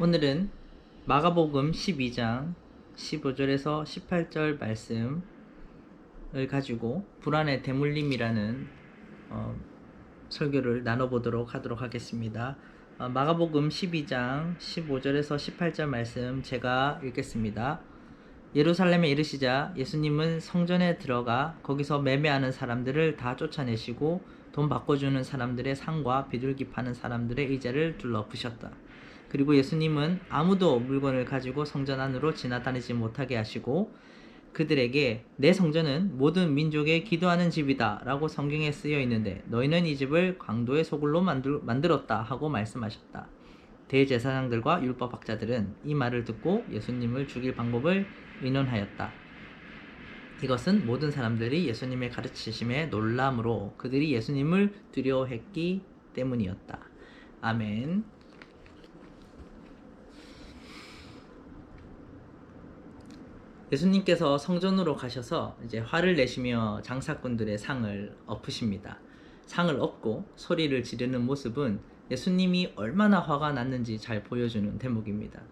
오늘은 마가복음 12장 15절에서 18절 말씀을 가지고 불안의 대물림이라는 어, 설교를 나눠보도록 하도록 하겠습니다. 어, 마가복음 12장 15절에서 18절 말씀 제가 읽겠습니다. 예루살렘에 이르시자 예수님은 성전에 들어가 거기서 매매하는 사람들을 다 쫓아내시고 돈 바꿔주는 사람들의 상과 비둘기 파는 사람들의 의자를 둘러 부셨다. 그리고 예수님은 아무도 물건을 가지고 성전 안으로 지나다니지 못하게 하시고 그들에게 내 성전은 모든 민족의 기도하는 집이다 라고 성경에 쓰여 있는데 너희는 이 집을 강도의 소굴로 만들, 만들었다 하고 말씀하셨다. 대제사장들과 율법학자들은 이 말을 듣고 예수님을 죽일 방법을 의논하였다. 이것은 모든 사람들이 예수님의 가르치심에 놀람으로 그들이 예수님을 두려워했기 때문이었다. 아멘. 예수님께서 성전으로 가셔서 이제 화를 내시며 장사꾼들의 상을 엎으십니다. 상을 엎고 소리를 지르는 모습은 예수님이 얼마나 화가 났는지 잘 보여주는 대목입니다.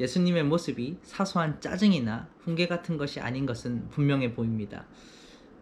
예수님의 모습이 사소한 짜증이나 훈계 같은 것이 아닌 것은 분명해 보입니다.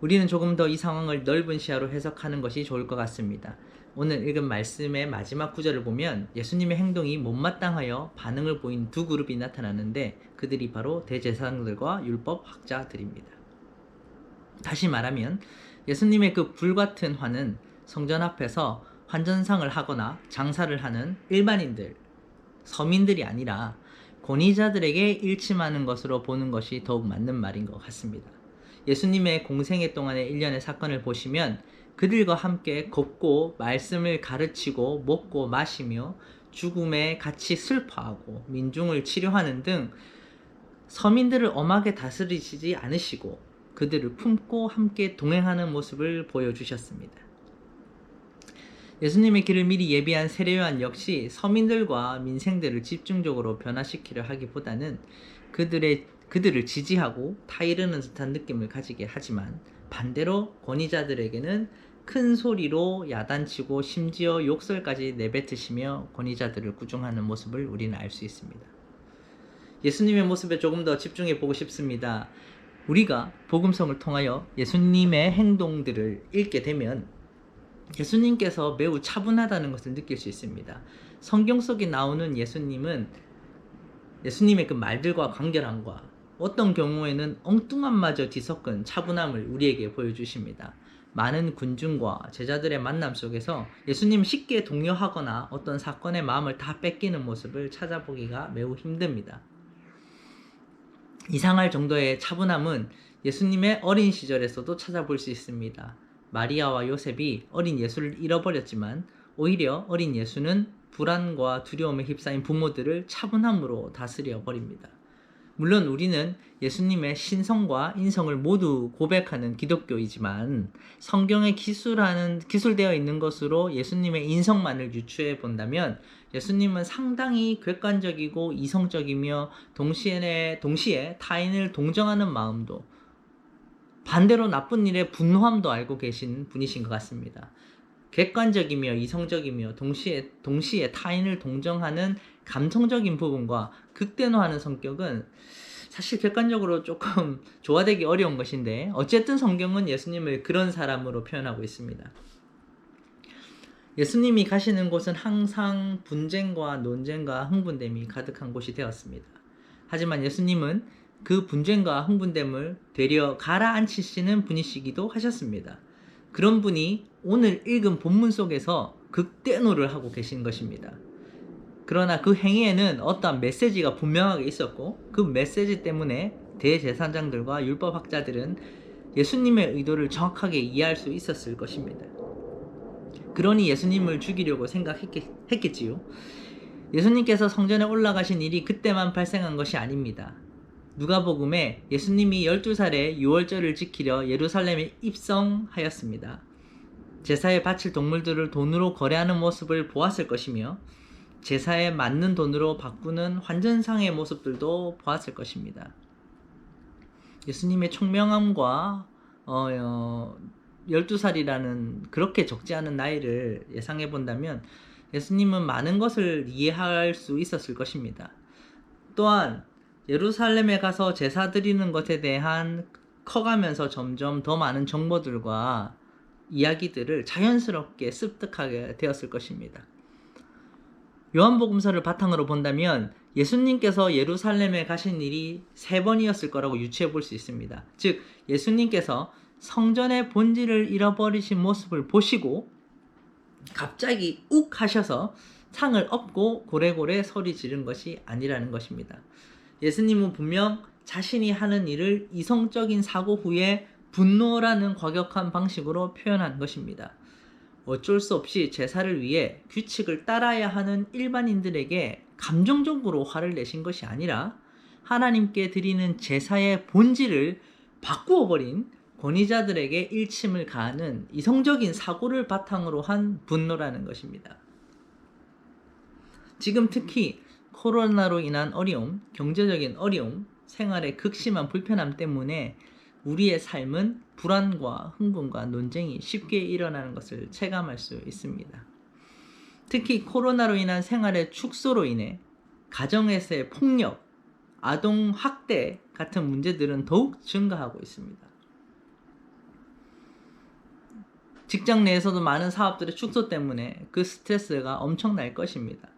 우리는 조금 더 이 상황을 넓은 시야로 해석하는 것이 좋을 것 같습니다. 오늘 읽은 말씀의 마지막 구절을 보면 예수님의 행동이 못마땅하여 반응을 보인 두 그룹이 나타나는데 그들이 바로 대제사장들과 율법 학자들입니다. 다시 말하면 예수님의 그 불같은 화는 성전 앞에서 환전상을 하거나 장사를 하는 일반인들, 서민들이 아니라 권위자들에게 일침하는 것으로 보는 것이 더욱 맞는 말인 것 같습니다. 예수님의 공생애 동안의 일련의 사건을 보시면 그들과 함께 걷고 말씀을 가르치고 먹고 마시며 죽음에 같이 슬퍼하고 민중을 치료하는 등 서민들을 엄하게 다스리시지 않으시고 그들을 품고 함께 동행하는 모습을 보여주셨습니다. 예수님의 길을 미리 예비한 세례요한 역시 서민들과 민생들을 집중적으로 변화시키려 하기보다는 그들의 그들을 지지하고 타이르는 듯한 느낌을 가지게 하지만 반대로 권위자들에게는 큰 소리로 야단치고 심지어 욕설까지 내뱉으시며 권위자들을 꾸중하는 모습을 우리는 알 수 있습니다. 예수님의 모습에 조금 더 집중해 보고 싶습니다. 우리가 복음성을 통하여 예수님의 행동들을 읽게 되면 예수님께서 매우 차분하다는 것을 느낄 수 있습니다. 성경 속에 나오는 예수님은 예수님의 그 말들과 간결함과 어떤 경우에는 엉뚱함마저 뒤섞은 차분함을 우리에게 보여주십니다. 많은 군중과 제자들의 만남 속에서 예수님 쉽게 동요하거나 어떤 사건의 마음을 다 뺏기는 모습을 찾아보기가 매우 힘듭니다. 이상할 정도의 차분함은 예수님의 어린 시절에서도 찾아볼 수 있습니다. 마리아와 요셉이 어린 예수를 잃어버렸지만 오히려 어린 예수는 불안과 두려움에 휩싸인 부모들을 차분함으로 다스려 버립니다. 물론 우리는 예수님의 신성과 인성을 모두 고백하는 기독교이지만 성경에 기술하는 기술되어 있는 것으로 예수님의 인성만을 유추해 본다면 예수님은 상당히 객관적이고 이성적이며 동시에 동시에 타인을 동정하는 마음도 반대로 나쁜 일에 분노함도 알고 계신 분이신 것 같습니다. 객관적이며 이성적이며 동시에 동시에 타인을 동정하는 감성적인 부분과 극대노하는 성격은 사실 객관적으로 조금 조화되기 어려운 것인데 어쨌든 성경은 예수님을 그런 사람으로 표현하고 있습니다. 예수님이 가시는 곳은 항상 분쟁과 논쟁과 흥분됨이 가득한 곳이 되었습니다. 하지만 예수님은 그 분쟁과 흥분됨을 되려 가라앉히시는 분이시기도 하셨습니다. 그런 분이 오늘 읽은 본문 속에서 극대노를 하고 계신 것입니다. 그러나 그 행위에는 어떠한 메시지가 분명하게 있었고 그 메시지 때문에 대제사장들과 율법학자들은 예수님의 의도를 정확하게 이해할 수 있었을 것입니다. 그러니 예수님을 죽이려고 생각했겠지요. 예수님께서 성전에 올라가신 일이 그때만 발생한 것이 아닙니다. 누가복음에 예수님이 12살에 6월절을 지키려 예루살렘에 입성하였습니다. 제사에 바칠 동물들을 돈으로 거래하는 모습을 보았을 것이며 제사에 맞는 돈으로 바꾸는 환전상의 모습들도 보았을 것입니다. 예수님의 총명함과 어, 어, 12살이라는 그렇게 적지 않은 나이를 예상해 본다면 예수님은 많은 것을 이해할 수 있었을 것입니다. 또한 예루살렘에 가서 제사 드리는 것에 대한 커가면서 점점 더 많은 정보들과 이야기들을 자연스럽게 습득하게 되었을 것입니다. 요한복음서를 바탕으로 본다면 예수님께서 예루살렘에 가신 일이 세 번이었을 거라고 유추해 볼 수 있습니다. 즉, 예수님께서 성전의 본질을 잃어버리신 모습을 보시고 갑자기 욱 하셔서 상을 엎고 고래고래 소리 지른 것이 아니라는 것입니다. 예수님은 분명 자신이 하는 일을 이성적인 사고 후에 분노라는 과격한 방식으로 표현한 것입니다. 어쩔 수 없이 제사를 위해 규칙을 따라야 하는 일반인들에게 감정적으로 화를 내신 것이 아니라 하나님께 드리는 제사의 본질을 바꾸어 버린 권위자들에게 일침을 가하는 이성적인 사고를 바탕으로 한 분노라는 것입니다. 지금 특히 코로나로 인한 어려움, 경제적인 어려움, 생활의 극심한 불편함 때문에 우리의 삶은 불안과 흥분과 논쟁이 쉽게 일어나는 것을 체감할 수 있습니다. 특히 코로나로 인한 생활의 축소로 인해 가정에서의 폭력, 아동 학대 같은 문제들은 더욱 증가하고 있습니다. 직장 내에서도 많은 사업들의 축소 때문에 그 스트레스가 엄청날 것입니다.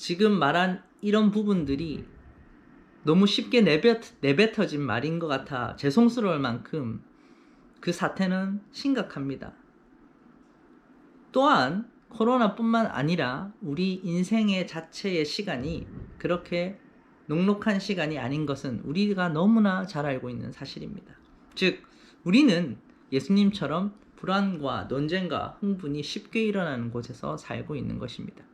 지금 말한 이런 부분들이 너무 쉽게 내뱉, 내뱉어진 말인 것 같아 죄송스러울 만큼 그 사태는 심각합니다. 또한 코로나뿐만 아니라 우리 인생의 자체의 시간이 그렇게 녹록한 시간이 아닌 것은 우리가 너무나 잘 알고 있는 사실입니다. 즉, 우리는 예수님처럼 불안과 논쟁과 흥분이 쉽게 일어나는 곳에서 살고 있는 것입니다.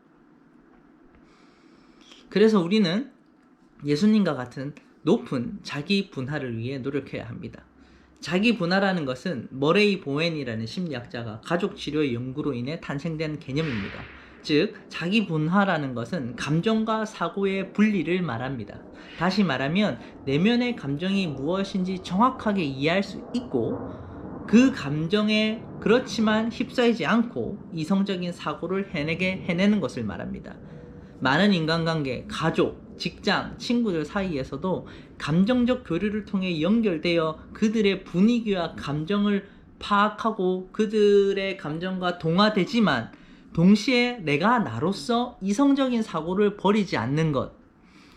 그래서 우리는 예수님과 같은 높은 자기 분할을 위해 노력해야 합니다. 자기 분할하는 것은 머레이 보엔이라는 심리학자가 가족 치료의 연구로 인해 탄생된 개념입니다. 즉, 자기 분할하는 것은 감정과 사고의 분리를 말합니다. 다시 말하면 내면의 감정이 무엇인지 정확하게 이해할 수 있고 그 감정에 그렇지만 휩싸이지 않고 이성적인 사고를 해내게 해내는 것을 말합니다. 많은 인간관계, 가족, 직장, 친구들 사이에서도 감정적 교류를 통해 연결되어 그들의 분위기와 감정을 파악하고 그들의 감정과 동화되지만 동시에 내가 나로서 이성적인 사고를 버리지 않는 것,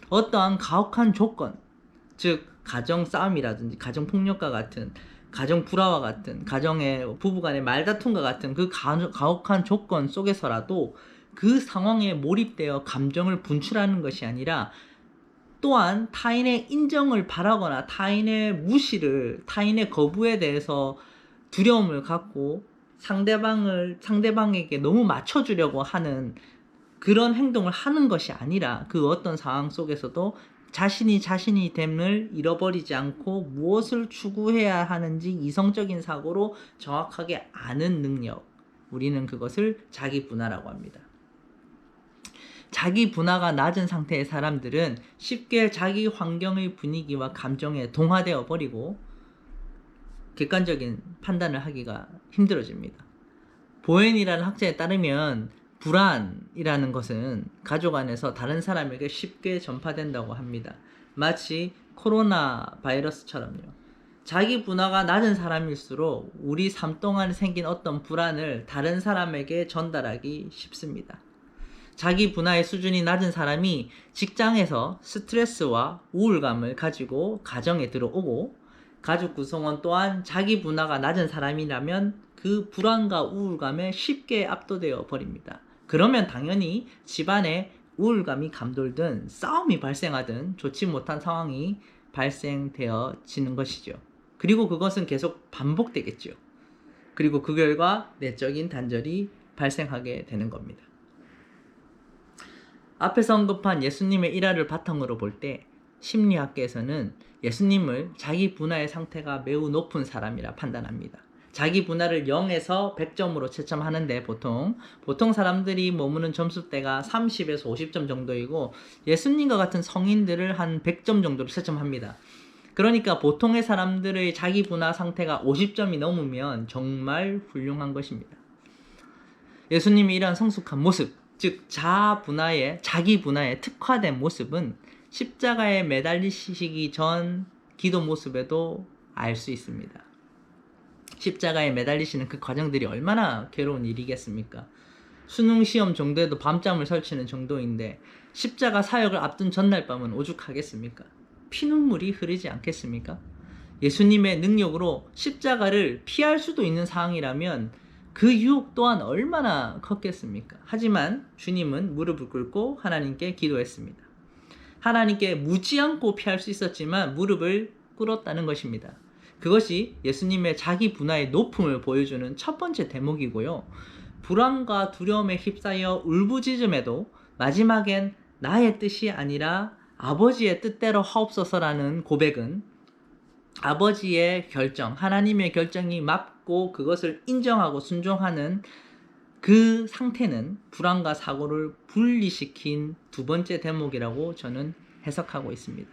어떠한 가혹한 조건, 즉 가정 싸움이라든지 가정 폭력과 같은 가정 불화와 같은 가정의 부부간의 말다툼과 같은 그 가혹한 조건 속에서라도 그 상황에 몰입되어 감정을 분출하는 것이 아니라 또한 타인의 인정을 바라거나 타인의 무시를 타인의 거부에 대해서 두려움을 갖고 상대방을 상대방에게 너무 맞춰주려고 하는 그런 행동을 하는 것이 아니라 그 어떤 상황 속에서도 자신이 자신이 됨을 잃어버리지 않고 무엇을 추구해야 하는지 이성적인 사고로 정확하게 아는 능력. 우리는 그것을 자기 분화라고 합니다. 자기 분화가 낮은 상태의 사람들은 쉽게 자기 환경의 분위기와 감정에 동화되어 버리고 객관적인 판단을 하기가 힘들어집니다. 보엔이라는 학자에 따르면 불안이라는 것은 가족 안에서 다른 사람에게 쉽게 전파된다고 합니다. 마치 코로나 바이러스처럼요. 자기 분화가 낮은 사람일수록 우리 삶 동안 생긴 어떤 불안을 다른 사람에게 전달하기 쉽습니다. 자기 분화의 수준이 낮은 사람이 직장에서 스트레스와 우울감을 가지고 가정에 들어오고 가족 구성원 또한 자기 분화가 낮은 사람이라면 그 불안과 우울감에 쉽게 압도되어 버립니다. 그러면 당연히 집안에 우울감이 감돌든 싸움이 발생하든 좋지 못한 상황이 발생되어지는 것이죠. 그리고 그것은 계속 반복되겠죠. 그리고 그 결과 내적인 단절이 발생하게 되는 겁니다. 앞에서 언급한 예수님의 일화를 바탕으로 볼 때 심리학계에서는 예수님을 자기 분화의 상태가 매우 높은 사람이라 판단합니다. 자기 분할을 0에서 100점으로 채점하는데 보통 보통 사람들이 머무는 점수대가 30에서 50점 정도이고 예수님과 같은 성인들을 한 100점 정도로 채점합니다. 그러니까 보통의 사람들의 자기 분화 상태가 50점이 넘으면 정말 훌륭한 것입니다. 예수님이 이러한 성숙한 모습, 즉 자분화에 자기 분화에 특화된 모습은 십자가에 매달리시기 전 기도 모습에도 알 수 있습니다. 십자가에 매달리시는 그 과정들이 얼마나 괴로운 일이겠습니까? 수능 시험 정도에도 밤잠을 설치는 정도인데 십자가 사역을 앞둔 전날 밤은 오죽하겠습니까? 피눈물이 흐르지 않겠습니까? 예수님의 능력으로 십자가를 피할 수도 있는 상황이라면 그 유혹 또한 얼마나 컸겠습니까? 하지만 주님은 무릎을 꿇고 하나님께 기도했습니다. 하나님께 묻지 않고 피할 수 있었지만 무릎을 꿇었다는 것입니다. 그것이 예수님의 자기 분화의 높음을 보여주는 첫 번째 대목이고요. 불안과 두려움에 휩싸여 울부짖음에도 마지막엔 나의 뜻이 아니라 아버지의 뜻대로 하옵소서라는 고백은 아버지의 결정, 하나님의 결정이 맞고 그것을 인정하고 순종하는 그 상태는 불안과 사고를 분리시킨 두 번째 대목이라고 저는 해석하고 있습니다.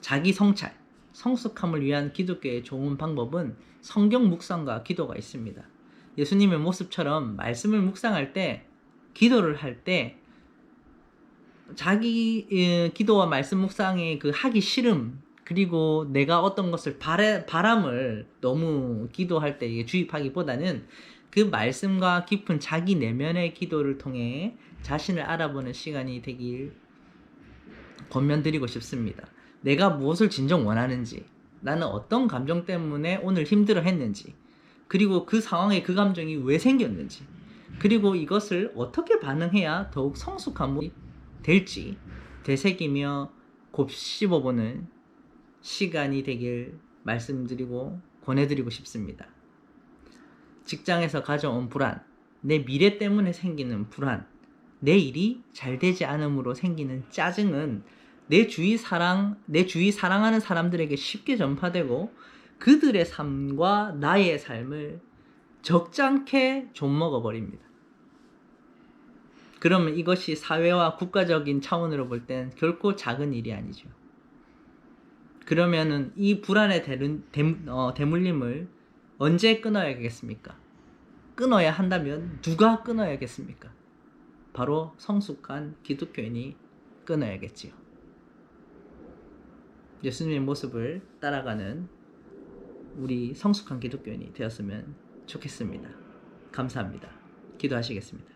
자기 성찰, 성숙함을 위한 기독교의 좋은 방법은 성경 묵상과 기도가 있습니다. 예수님의 모습처럼 말씀을 묵상할 때, 기도를 할 때, 자기 예, 기도와 말씀 묵상의 그 하기 싫음, 그리고 내가 어떤 것을 바래, 바람을 너무 기도할 때 주입하기보다는 그 말씀과 깊은 자기 내면의 기도를 통해 자신을 알아보는 시간이 되길 권면드리고 싶습니다. 내가 무엇을 진정 원하는지, 나는 어떤 감정 때문에 오늘 힘들어 했는지, 그리고 그 상황에 그 감정이 왜 생겼는지, 그리고 이것을 어떻게 반응해야 더욱 성숙한 모습이 될지 되새기며 곱씹어보는 시간이 되길 말씀드리고 권해드리고 싶습니다. 직장에서 가져온 불안, 내 미래 때문에 생기는 불안, 내 일이 잘 되지 않음으로 생기는 짜증은 내 주위 사랑, 내 주위 사랑하는 사람들에게 쉽게 전파되고 그들의 삶과 나의 삶을 적잖게 좀먹어 버립니다. 그러면 이것이 사회와 국가적인 차원으로 볼 땐 결코 작은 일이 아니죠. 그러면은 이 불안의 대른, 대, 어, 대물림을 언제 끊어야겠습니까? 끊어야 한다면 누가 끊어야겠습니까? 바로 성숙한 기독교인이 끊어야겠지요. 예수님의 모습을 따라가는 우리 성숙한 기독교인이 되었으면 좋겠습니다. 감사합니다. 기도하시겠습니다.